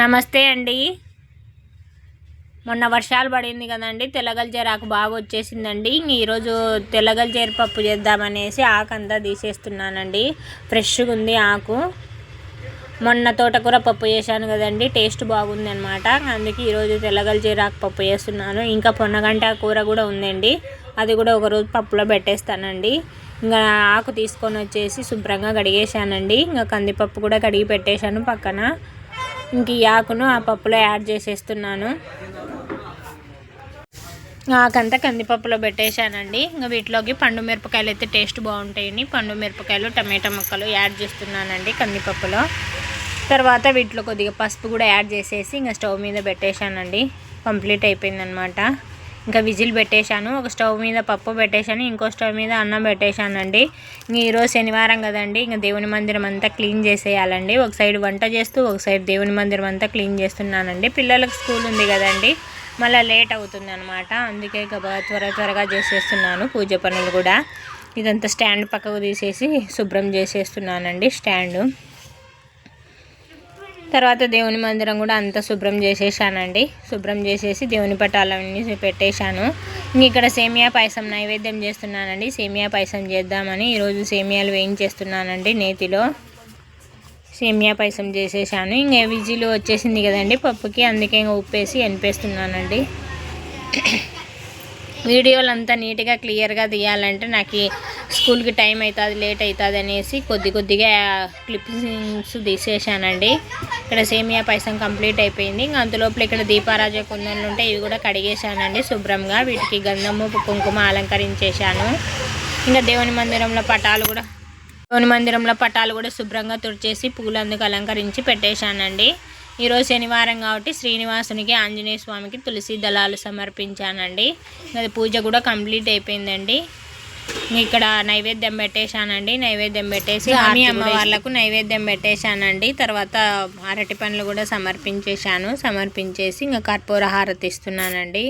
నమస్తే అండి. మొన్న వర్షాలు పడింది కదండి తెల్లగల్జేరాకు బాగా వచ్చేసిందండి. ఈరోజు తెల్లగల్జేరు పప్పు చేద్దామనేసి ఆకు అంతా తీసేస్తున్నానండి. ఫ్రెష్గా ఉంది ఆకు. మొన్న తోటకూర పప్పు చేశాను కదండి టేస్ట్ బాగుంది అనమాట అందుకే ఈరోజు తెల్లగల్జేరాకు పప్పు చేస్తున్నాను. ఇంకా పొన్నగంట కూర కూడా ఉందండి. అది కూడా ఒకరోజు పప్పులో పెట్టేస్తానండి. ఇంకా ఆకు తీసుకొని వచ్చేసి శుభ్రంగా కడిగేశానండి. ఇంకా కందిపప్పు కూడా కడిగి పెట్టేశాను పక్కన. ఇంక ఈ ఆకును ఆ పప్పులో యాడ్ చేసేస్తున్నాను. ఆకంతా కందిపప్పులో పెట్టేశానండి. ఇంకా వీటిలోకి పండు మిరపకాయలు అయితే టేస్ట్ బాగుంటాయండి. పండు మిరపకాయలు టమాటా ముక్కలు యాడ్ చేస్తున్నానండి కందిపప్పులో. తర్వాత వీటిలో కొద్దిగా పసుపు కూడా యాడ్ చేసేసి ఇంకా స్టవ్ మీద పెట్టేశానండి. కంప్లీట్ అయిపోయిందనమాట. ఇంకా విజిల్ పెట్టేశాను ఒక స్టవ్ మీద పప్పు పెట్టేశాను ఇంకో స్టవ్ మీద అన్నం పెట్టేశానండి. ఇంక ఈరోజు శనివారం కదండి ఇంకా దేవుని మందిరం అంతా క్లీన్ చేసేయాలండి. ఒక సైడ్ వంట చేస్తూ ఒక సైడ్ దేవుని మందిరం అంతా క్లీన్ చేస్తున్నానండి. పిల్లలకు స్కూల్ ఉంది కదండి మళ్ళీ లేట్ అవుతుంది అనమాట అందుకే త్వర త్వరగా చేసేస్తున్నాను పూజ పనులు కూడా. ఇదంతా స్టాండ్ పక్కకు తీసేసి శుభ్రం చేసేస్తున్నానండి స్టాండు. తర్వాత దేవుని మందిరం కూడా అంతా శుభ్రం చేసేసానండి. శుభ్రం చేసేసి దేవుని పటాలన్నీ పెట్టేశాను. ఇంక ఇక్కడ సేమియా పాయసం నైవేద్యం చేస్తున్నానండి. సేమియా పాయసం చేద్దామని ఈరోజు సేమియాలు వేయించేస్తున్నానండి నేతిలో. సేమియా పాయసం చేసేసాను. ఇంకా విజిలు వచ్చేసింది కదండి పప్పుకి అందుకే ఇంకా ఉప్పేసి ఎనిపేస్తున్నానండి వీడియోలు అంతా నీట్గా క్లియర్గా తీయాలంటే నాకు స్కూల్కి టైం అవుతుంది లేట్ అవుతుంది అనేసి కొద్ది కొద్దిగా క్లిప్పింగ్స్ తీసేసానండి ఇక్కడ సేమియా పాయసం కంప్లీట్ అయిపోయింది. ఇంకా అంతలోపల ఇక్కడ దీపారాజ కుందన్లు ఉంటే ఇవి కూడా కడిగేశానండి శుభ్రంగా. వీటికి గంధము కుంకుమ అలంకరించేశాను. ఇంకా దేవుని మందిరంలో పటాలు కూడా దేవుని మందిరంలో పటాలు కూడా శుభ్రంగా తుడిచేసి పూలందుకు అలంకరించి పెట్టేశానండి. ఈరోజు శనివారం కాబట్టి శ్రీనివాసునికి ఆంజనేయ స్వామికి తులసి దళాలు సమర్పించానండి. అది పూజ కూడా కంప్లీట్ అయిపోయిందండి. ఇక్కడ నైవేద్యం పెట్టేశానండి. నైవేద్యం పెట్టేసి ఆమె అమ్మ వాళ్ళకు నైవేద్యం పెట్టేశానండి. తర్వాత అరటి పండ్లు కూడా సమర్పించేశాను. సమర్పించేసి ఇంకా కర్పూర హారతి ఇస్తున్నానండి.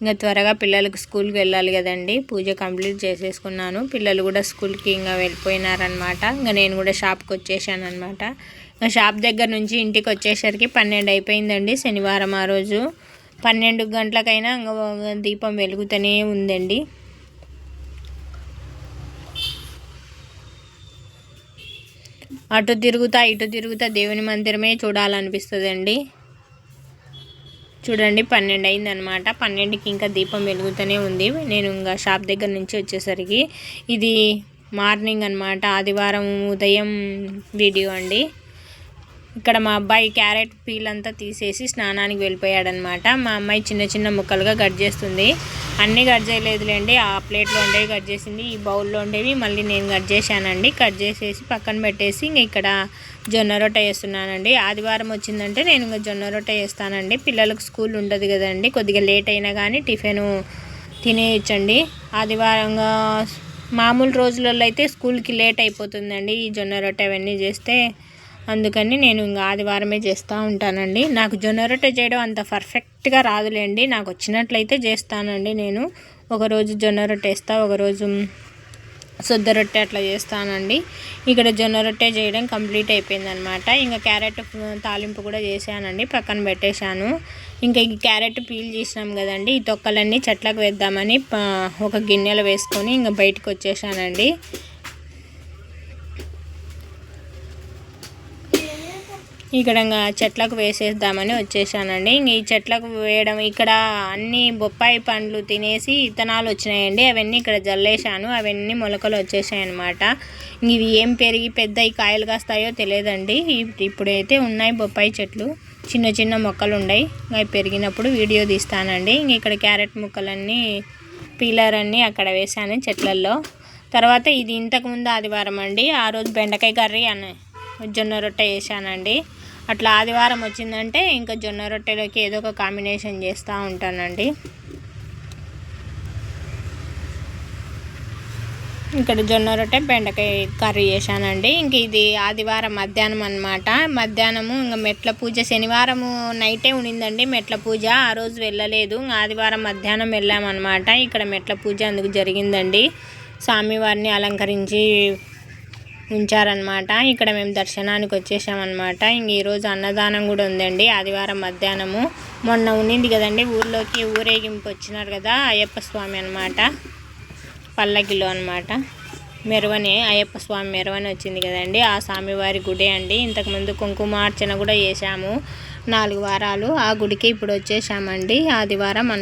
ఇంకా త్వరగా పిల్లలకు స్కూల్కి వెళ్ళాలి కదండి. పూజ కంప్లీట్ చేసేసుకున్నాను. పిల్లలు కూడా స్కూల్కి ఇంకా వెళ్ళిపోయినారనమాట ఇంకా నేను కూడా షాప్కి వచ్చేసాను అనమాట షాప్ దగ్గర నుంచి ఇంటికి వచ్చేసరికి పన్నెండు అయిపోయిందండి శనివారం ఆ రోజు. పన్నెండు గంటలకైనా దీపం వెలుగుతూనే ఉందండి. అటు తిరుగుతా ఇటు తిరుగుతా దేవుని మందిరమే చూడాలనిపిస్తుందండి. చూడండి పన్నెండు అయిందనమాట పన్నెండుకి ఇంకా దీపం వెలుగుతూనే ఉంది. నేను ఇంకా షాప్ దగ్గర నుంచి వచ్చేసరికి ఇది మార్నింగ్ అనమాట ఆదివారం ఉదయం వీడియో అండి. ఇక్కడ మా అబ్బాయి క్యారెట్ పీల్ అంతా తీసేసి స్నానానికి వెళ్ళిపోయాడనమాట. మా అమ్మాయి చిన్న చిన్న ముక్కలుగా కట్ చేస్తుంది. అన్నీ కట్ చేయలేదులేండి ఆ ప్లేట్లో ఉండేవి కట్ చేసింది ఈ బౌల్లో ఉండేవి మళ్ళీ నేను కట్ చేశానండి. కట్ చేసేసి పక్కన పెట్టేసి ఇంక ఇక్కడ జొన్న రొట్టె వేస్తున్నానండి. ఆదివారం వచ్చిందంటే నేను ఇంకా జొన్న రొట్టె వేస్తానండి. పిల్లలకు స్కూల్ ఉండదు కదండి కొద్దిగా లేట్ అయినా కానీ టిఫిన్ తినేయచ్చండి. ఆదివారంగా మామూలు రోజులలో అయితే స్కూల్కి లేట్ అయిపోతుందండి ఈ జొన్న రొట్టె అవన్నీ చేస్తే. అందుకని నేను ఇంకా ఆదివారమే చేస్తూ ఉంటానండి. నాకు జొన్న రొట్టె చేయడం అంత పర్ఫెక్ట్గా రాదులేండి. నాకు వచ్చినట్లయితే చేస్తానండి నేను. ఒకరోజు జొన్న రొట్టె వేస్తా ఒకరోజు శుద్ధ రొట్టె అట్లా చేస్తానండి. ఇక్కడ జొన్న రొట్టె చేయడం కంప్లీట్ అయిపోయిందనమాట. ఇంకా క్యారెట్ తాలింపు కూడా చేశానండి పక్కన పెట్టేశాను. ఇంకా ఈ క్యారెట్ పీల్ చేసినాం కదండి ఈ తొక్కలన్నీ చెట్లకు వేద్దామని ఒక గిన్నెలో వేసుకొని ఇంకా బయటకు వచ్చేసానండి ఇక్కడ చెట్లకు వేసేద్దామని వచ్చేసానండి. ఇంక ఈ చెట్లకు వేయడం ఇక్కడ అన్ని బొప్పాయి పండ్లు తినేసి ఇత్తనాలు వచ్చినాయండి. అవన్నీ ఇక్కడ జల్లేశాను. అవన్నీ మొలకలు వచ్చేసాయి అనమాట ఇవి ఏం పెరిగి పెద్ద ఈ కాయలు కాస్తాయో తెలియదండి. ఇప్పుడైతే ఉన్నాయి బొప్పాయి చెట్లు. చిన్న చిన్న మొక్కలు ఉన్నాయి అవి పెరిగినప్పుడు వీడియో తీస్తానండి. ఇంక ఇక్కడ క్యారెట్ ముక్కలన్నీ పీలర్ అన్నీ అక్కడ వేసాను చెట్లల్లో. తర్వాత ఇది ఇంతకుముందు ఆదివారం అండి. ఆ రోజు బెండకాయ కర్రీ అని జొన్న రొట్టె వేసానండి అట్లా ఆదివారం వచ్చిందంటే ఇంకా జొన్న రొట్టెలోకి ఏదో ఒక కాంబినేషన్ చేస్తూ ఉంటానండి. ఇక్కడ జొన్న రొట్టె బెండకాయ కర్రీ చేశానండి. ఇంక ఇది ఆదివారం మధ్యాహ్నం అనమాట మధ్యాహ్నము ఇంకా మెట్ల పూజ. శనివారము నైటే ఉండిందండి మెట్ల పూజ. ఆ రోజు వెళ్ళలేదు. ఆదివారం మధ్యాహ్నం వెళ్ళామన్నమాట. ఇక్కడ మెట్ల పూజ అందుకు జరిగిందండి. స్వామివారిని అలంకరించి ఉంచారనమాట ఇక్కడ మేము దర్శనానికి వచ్చేసామన్నమాట. ఇంక ఈరోజు అన్నదానం కూడా ఉందండి. ఆదివారం మధ్యాహ్నము. మొన్న ఉన్నింది కదండి ఊర్లోకి ఊరేగింపు వచ్చినారు కదా అయ్యప్ప స్వామి అనమాట పల్లకిలో అనమాట మెరవని అయ్యప్ప స్వామి మెరవని వచ్చింది కదండి. ఆ స్వామివారి గుడి అండి. ఇంతకుముందు కుంకుమార్చన కూడా చేశాము. నాలుగు వారాలు ఆ గుడికి ఇప్పుడు వచ్చేసామండి. ఆదివారం అన్న